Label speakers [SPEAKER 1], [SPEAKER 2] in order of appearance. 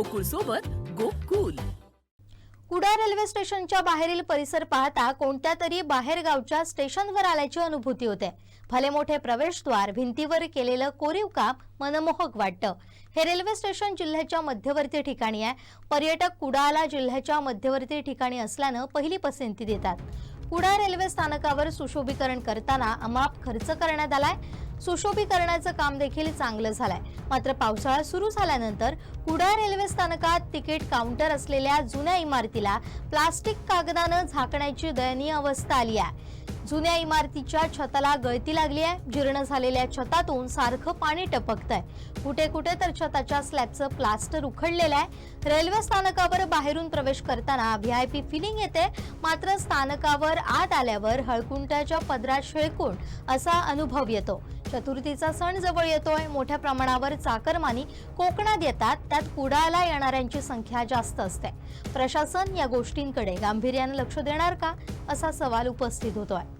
[SPEAKER 1] गोकुळ सोबत गोकुल.
[SPEAKER 2] कुडा रेल्वे स्टेशनच्या बाहेरील परिसर पाहता कोणत्या तरी बाहेरगावच्या स्टेशनवर आल्याची अनुभूती होते. भले मोठे प्रवेशद्वार भिंतीवर केलेलं कोरीव काम मनमोहक वाटतं. हे रेल्वे स्टेशन जिल्ह्याच्या मध्यवर्ती ठिकाणी आहे. पर्यटक कुडाला जिल्ह्याच्या मध्यवर्ती ठिकाणी असल्यानं पहिली पसंती देतात. कुडा रेल्वे स्थानकावर सुशोभीकरण करताना अमाप खर्च करण्यात आलाय. सुशोभीकरणाचं काम देखील चांगलं झालंय. मात्र पावसाळा सुरू झाल्यानंतर कुडाळ रेल्वे स्थानकात तिकीट काउंटर असलेल्या जुन्या इमारतीला प्लास्टिक कागदानं झाकण्याची दयनीय अवस्था आली आहे. जुन्या इमारतीच्या छताला गळती लागली आहे. जीर्ण झालेल्या छतातून सारखं पाणी टपकतंय. कुठे कुठे तर छताच्या स्लॅबचं प्लास्टर उखडलेलं आहे. रेल्वे स्थानकावर बाहेरून प्रवेश करताना व्ही आय पी फिलिंग येते. मात्र स्थानकावर आत आल्यावर हळकुंट्याच्या पदरात शेळकून असा अनुभव येतो. चतुर्थीचा सण जवळ येतोय. मोठ्या प्रमाणावर चाकरमानी कोकणात येतात. त्यात कुडाला येणाऱ्यांची संख्या जास्त असते. प्रशासन या गोष्टींकडे गांभीर्यानं लक्ष देणार का? असा सवाल उपस्थित होतोय.